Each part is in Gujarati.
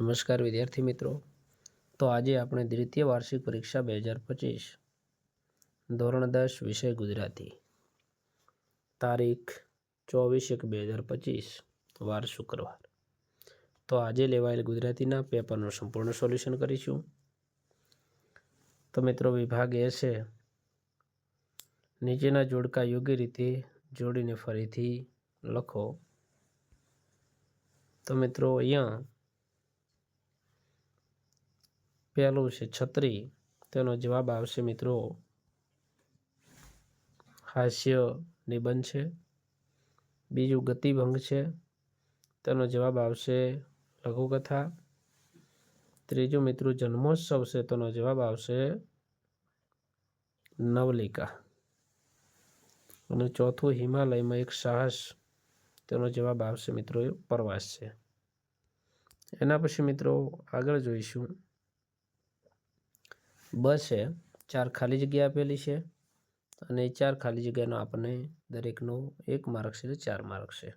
નમસ્કાર વિદ્યાર્થી મિત્રો. તો આજે આપણે દ્વિતીય વાર્ષિક પરીક્ષા બે હજાર પચીસ, ધોરણ દસ, વિષય ગુજરાતી. તારીખ ચોવીસ એક બે હજાર પચીસ, વાર શુક્રવાર. તો આજે લેવાયેલ ગુજરાતીના પેપરનું સંપૂર્ણ સોલ્યુશન કરીશું. તો મિત્રો, વિભાગ એ છે, નીચેના જોડકા યોગ્ય રીતે જોડીને ફરીથી લખો. તો મિત્રો, અહીંયા પહેલું છે છત્રી. તેનો જવાબ આવશે મિત્રો હાસ્ય નિબંધ છે. બીજું ગતિભંગ છે. તેનો જવાબ આવશે લઘુકથા. ત્રીજું મિત્રો જન્મોત્સવ છે. તેનો જવાબ આવશે નવલિકા. અને ચોથું હિમાલયમાં એક સાહસ. તેનો જવાબ આવશે મિત્રો પ્રવાસ છે. એના પછી મિત્રો આગળ જોઈશું. બસ છે. ચાર ખાલી જગ્યા આપેલી છે અને એ ચાર ખાલી જગ્યાનો આપણને દરેકનો એક માર્ક છે ચાર માર્ક છે.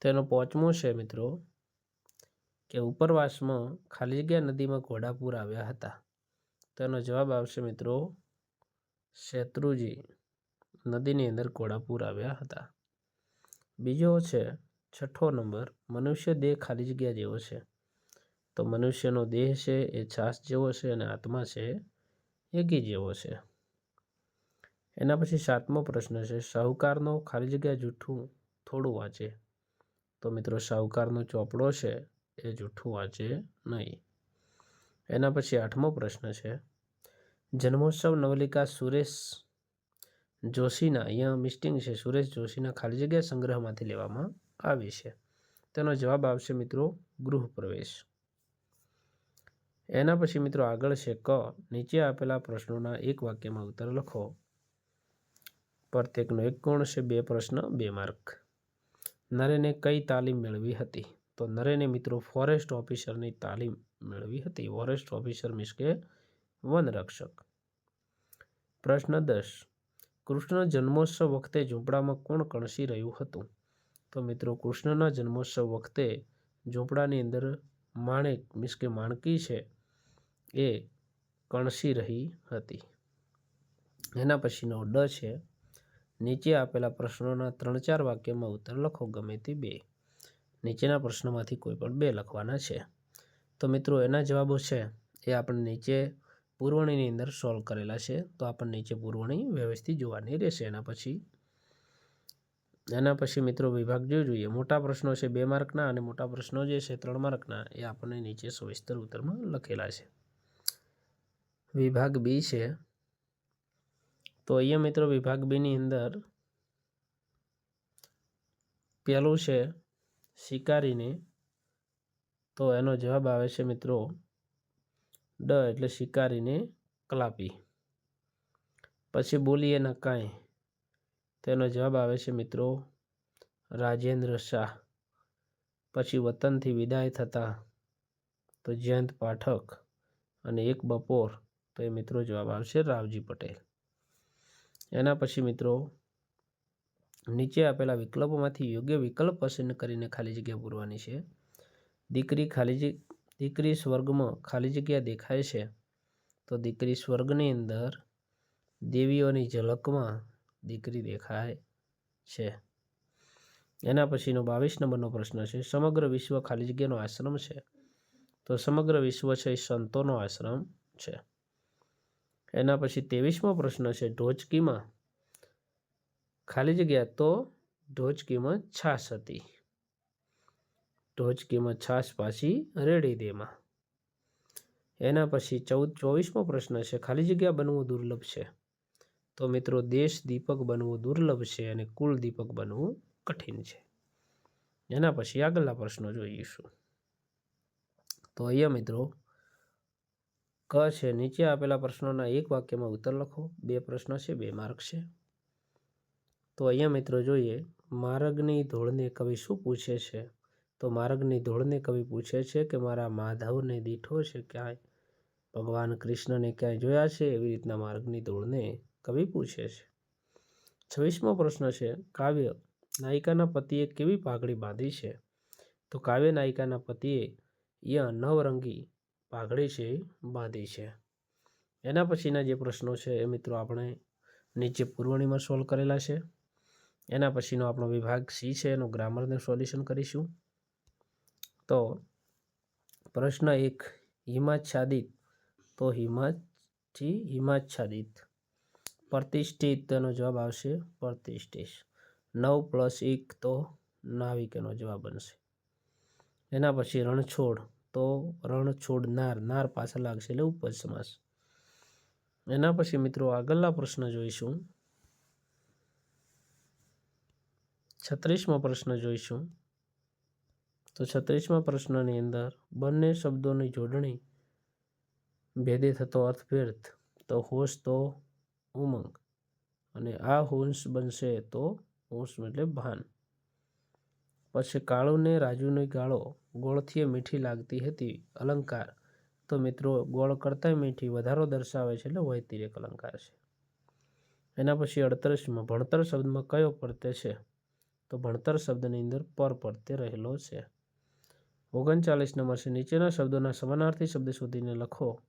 તેનો પાંચમો છે મિત્રો, કે ઉપરવાસમાં ખાલી જગ્યા નદીમાં ઘોડાપુર આવ્યા હતા. તેનો જવાબ આવશે મિત્રો, શેત્રુજી નદીની અંદર ઘોડાપુર આવ્યા હતા. બીજો છે, છઠ્ઠો નંબર, મનુષ્ય દેહ ખાલી જગ્યા જેવો છે. તો મનુષ્યનો દેહ છે એ છાસ જેવો છે અને આત્મા છે એ ઘી જેવો છે. એના પછી સાતમો પ્રશ્ન છે શાહુકારનો ખાલી જગ્યા જૂઠું થોડું વાંચે. તો મિત્રો શાહુકારનો ચોપડો છે એ જૂઠું વાંચે નહીં. એના પછી આઠમો પ્રશ્ન છે, જન્મોત્સવ નવલિકા સુરેશ જોશીના, અહીંયા મિસ્ટિંગ છે, સુરેશ જોશીના ખાલી જગ્યા સંગ્રહમાંથી લેવામાં આવી છે. તેનો જવાબ આવશે મિત્રો ગૃહ પ્રવેશ એના પછી મિત્રો આગળ છે ક નીચે આપેલા પ્રશ્નોના એક વાક્યમાં ઉત્તર લખો. પ્રત્યેકનો એક ગુણ છે? બે પ્રશ્ન, બે માર્ક. નરેને કઈ તાલીમ મેળવી હતી? તો નરેને મિત્રો ફોરેસ્ટ ઓફિસરની તાલીમ મેળવી હતી. ફોરેસ્ટ ઓફિસર મીન્સ કે વન રક્ષક. પ્રશ્ન દસ. કૃષ્ણ જન્મોત્સવ વખતે ઝૂંપડામાં કોણ કણસી રહ્યું હતું? તો મિત્રો કૃષ્ણના જન્મોત્સવ વખતે ઝૂંપડાની અંદર માણેક મીન્સ કે માણકી છે. એ કણસી રહી હતી. એના પછીનો ડ છે, નીચે આપેલા પ્રશ્નોના ત્રણ ચાર વાક્યમાં ઉત્તર લખો, ગમે તે બે. નીચેના પ્રશ્નોમાંથી કોઈ પણ બે લખવાના છે. તો મિત્રો, એના જવાબો છે, એ આપણે નીચે પુરવણીની અંદર સોલ્વ કરેલા છે, તો આપણને નીચે પુરવણી વ્યવસ્થિત જોવાની રહેશે. એના પછી એના પછી મિત્રો, વિભાગ જો જોઈએ, મોટા પ્રશ્નો છે બે માર્કના અને મોટા પ્રશ્નો જે છે, ત્રણ માર્કના, એ આપણને નીચે સવિસ્તર ઉત્તરમાં લખેલા છે. વિભાગ બી છે. તો અહીંયા મિત્રો વિભાગ બીની અંદર પહેલું છે શિકારીને. તો એનો જવાબ આવે છે મિત્રો ડ એટલે શિકારીને કલાપી. પછી બોલીએ ન કાંઈ. તેનો જવાબ આવે છે મિત્રો રાજેન્દ્ર શાહ. પછી વતનથી વિદાય થતા તો જયંત પાઠક અને એક બપોર તો એ મિત્રો જવાબ આવશે રાવજી પટેલ. એના પછી મિત્રો, નીચે આપેલા વિકલ્પોમાંથી યોગ્ય વિકલ્પ પસંદ કરીને ખાલી જગ્યા પૂરવાની છે. દીકરી ખાલી દીકરી સ્વર્ગમાં ખાલી જગ્યા દેખાય છે. તો દીકરી સ્વર્ગની અંદર દેવીઓની ઝલકમાં દીકરી દેખાય છે. એના પછીનો બાવીસ નંબરનો પ્રશ્ન છે, સમગ્ર વિશ્વ ખાલી જગ્યાનો આશ્રમ છે? તો સમગ્ર વિશ્વ છે સંતોનો આશ્રમ છે. એના પછી ત્રેવીસમો પ્રશ્ન છે ઢોચકીમાં ખાલી જગ્યા તો ઢોચકીમાં છાશ હતી. ઢોચકીમાં છાશ પાછી રેડી દેમાં. એના પછી ચૌદ, ચોવીસમો પ્રશ્ન છે ખાલી જગ્યા બનવું દુર્લભ છે. તો મિત્રો દેશ દીપક બનવું દુર્લભ છે અને કુલ દીપક બનવું કઠિન છે. એના પછી આગળના પ્રશ્નો જોઈશું. તો અહીંયા મિત્રો ક છે, નીચે આપેલા પ્રશ્નોના એક વાક્યમાં ઉત્તર લખો. બે પ્રશ્ન છે, બે માર્ક છે. તો અહીંયા મિત્રો જોઈએ, માર્ગની ધોળને કવિ શું પૂછે છે? તો માર્ગની ધોળને કવિ પૂછે છે કે મારા માધવને દીઠો છે ક્યાંય? ભગવાન કૃષ્ણને ક્યાંય જોયા છે? એવી રીતના માર્ગની ધોળને કવિ પૂછે છે. છવ્વીસમો પ્રશ્ન છે, કાવ્ય નાયિકાના પતિએ કેવી પાઘડી બાંધી છે? તો કાવ્ય નાયિકાના પતિએ અહીંયા નવરંગી પાઘડી છે, બાંધી છે. એના પછીના જે પ્રશ્નો છે એ મિત્રો આપણે નીચે પૂર્વણીમાં સોલ્વ કરેલા છે. એના પછીનો આપણો વિભાગ સી છે, એનું ગ્રામરનું સોલ્યુશન કરીશું. તો પ્રશ્ન એક હિમાચ્છાદિત તો હિમાચી હિમાચ્છાદિત પ્રતિષ્ઠિત તેનો જવાબ આવશે પ્રતિષ્ઠિત. નવ પ્લસ એક તો નાવિક એનો જવાબ બનશે. એના પછી રણછોડ. તો રણછોડનાર નાર પાછળ લાગશે એટલે ઉપજ સમાસ. એના પછી મિત્રો આગળના પ્રશ્ન જોઈશું. છત્રીસમો પ્રશ્ન જોઈશું. તો છત્રીસમા પ્રશ્નની અંદર બંને શબ્દોની જોડણી ભેદે થતો અર્થભેદ, તો હોશ તો ઉમંગ અને આ હોંશ બનશે તો હોશ એટલે ભાન. પછી કાળુને રાજુને ગાળો ગોળથી મીઠી લાગતી હતી. અલંકાર. તો મિત્રો, ગોળ કરતાં મીઠી વધારો દર્શાવે છે, એટલે વૈતિરેક અલંકાર છે. એના પછી અડતરસમાં ભણતર શબ્દમાં કયો પ્રત્યય છે? તો ભણતર શબ્દની અંદર પર પ્રત્યય રહેલો છે. ઓગણચાલીસ નંબર છે. નીચેના શબ્દોના સમાનાર્થી શબ્દ શોધીને લખો.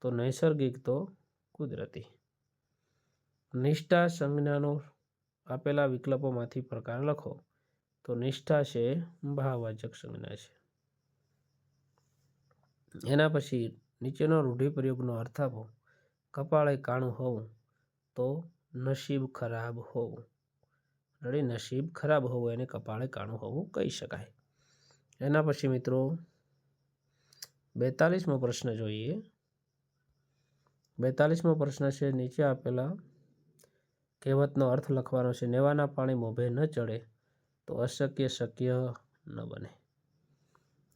તો નૈસર્ગિક તો કુદરતી. નિષ્ઠા સંજ્ઞાનો આપેલા વિકલ્પોમાંથી પ્રકાર લખો. તો નિષ્ઠા છે ભાવવાચક સંજ્ઞા છે. એના પછી નીચેનો રૂઢિપ્રયોગનો અર્થ આપો. કપાળે કાણું હોવું તો નસીબ ખરાબ હોવું. રેડી, નસીબ ખરાબ હોવું એને કપાળે કાણું હોવું કહી શકાય. એના પછી મિત્રો, બેતાલીસમો પ્રશ્ન જોઈએ. બેતાલીસમો પ્રશ્ન છે, નીચે આપેલા કહેવતનો અર્થ લખવાનો છે, નેવાના પાણી મોભે ન ચડે તો અશક્ય શક્ય ન બને.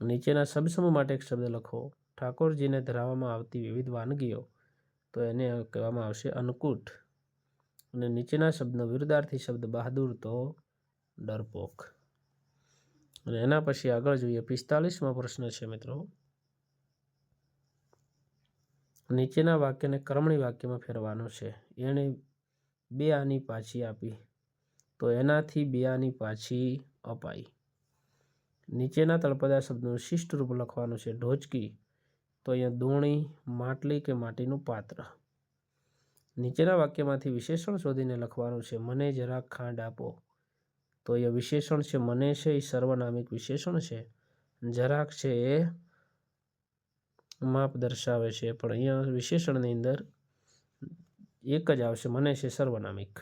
નીચેના શબ્દસમૂહ માટે એક શબ્દ લખો. ઠાકોરજીને ધરાવવામાં આવતી વિવિધ વાનગીઓ. તો એને કહેવામાં આવશે અન્નકૂટ. અને નીચેના શબ્દનો વિરુદ્ધાર્થી શબ્દ બહાદુર તો ડરપોક. અને એના પછી આગળ જોઈએ પિસ્તાલીસમો પ્રશ્ન છે મિત્રો. નીચેના વાક્યને કર્મણી વાક્યમાં ફેરવાનો છે. એણે બે આની પાછી આપી. તો એનાથી બે આની પાછી અપાઈ. નીચેના તળપદા શબ્દનું શિષ્ટ રૂપ લખવાનું છે ઢોચકી. તો અહીંયા દોણી, માટલી કે માટીનું પાત્ર. નીચેના વાક્યમાંથી વિશેષણ શોધીને લખવાનું છે મને જરાક ખાંડ આપો. તો અહીંયા વિશેષણ છે મને છે, એ સર્વનામિક વિશેષણ છે. જરાક છે એ માપ દર્શાવે છે, પણ અહીંયા વિશેષણની અંદર એક જ આવશે, મને છે સર્વનામિક.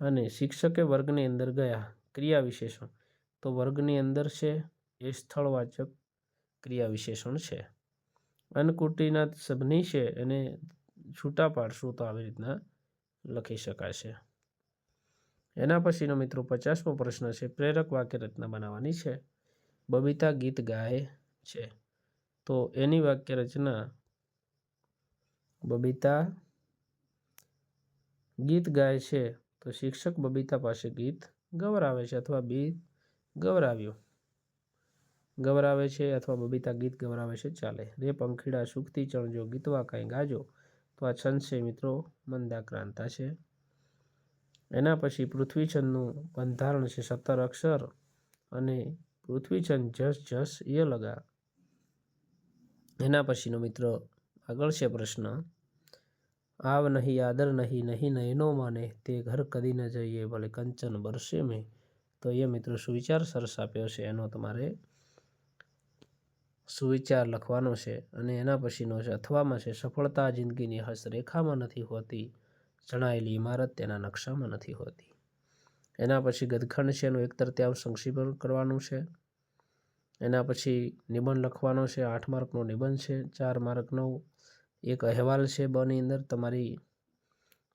અને શિક્ષકે વર્ગની અંદર ગયા ક્રિયા વિશેષણ. તો વર્ગની અંદર છે એ સ્થળવાચક ક્રિયા વિશેષણ છે. અન્નકુટીના સભની છે એને છૂટા પાડશું તો આવી રીતના લખી શકાશે. એના પછીનો મિત્રો પચાસમો પ્રશ્ન છે, પ્રેરક વાક્ય રચના બનાવવાની છે. બબીતા ગીત ગાય છે. તો એની વાક્ય રચના બબીતા ગીત ગાય છે. તો શિક્ષક બબીતા પાસે ગીત ગવરાવે છે અથવા ગીત ગવરાવ્યું. ગવરાવે છે અથવા બબીતા ગીત ગવરાવે છે, ચાલે. રે પંખીડા સુખથી ચણજો, ગીતવા કાંઈ ગાજો, તો આ છંદ છે મિત્રો, મંદાક્રાંતા છે. એના પછી પૃથ્વીછંદનું બંધારણ છે સત્તર અક્ષર અને પૃથ્વીછંદ જસ જસ એ લગા. એના પછીનો મિત્રો આગળ છે પ્રશ્ન. આવ નહીં, આદર નહીં નહીં, નયનો માને, તે ઘર કદી ન જઈએ, ભલે કંચન બરસે મેં. તો એ મિત્રો સુવિચાર સરસ આપ્યો છે. એનો તમારે સુવિચાર લખવાનો છે અને એના પછીનો છે, અથવામાં છે, સફળતા જિંદગીની હસ્તરેખામાં નથી હોતી, જણાયેલી ઇમારત તેના નકશામાં નથી હોતી. એના પછી ગદખંડ છે, એનું એક તરત્યાંશ સંક્ષિપ્ત કરવાનું છે. એના પછી નિબંધ લખવાનો છે, આઠ માર્કનો નિબંધ છે, ચાર માર્કનો એક અહેવાલ છે બની અંદર તમારી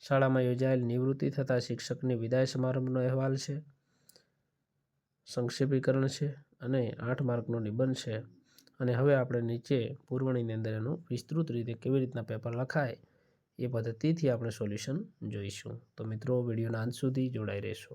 શાળામાં યોજાયેલ નિવૃત્તિ થતાં શિક્ષકની વિદાય સમારંભનો અહેવાલ છે. સંક્ષેપીકરણ છે અને આઠ માર્કનો નિબંધ છે. અને હવે આપણે નીચે પૂર્વણીની અંદર એનું વિસ્તૃત રીતે કેવી રીતના પેપર લખાય એ પદ્ધતિથી આપણે સોલ્યુશન જોઈશું. તો મિત્રો, વિડીયોના અંત સુધી જોડાઈ રહેશો.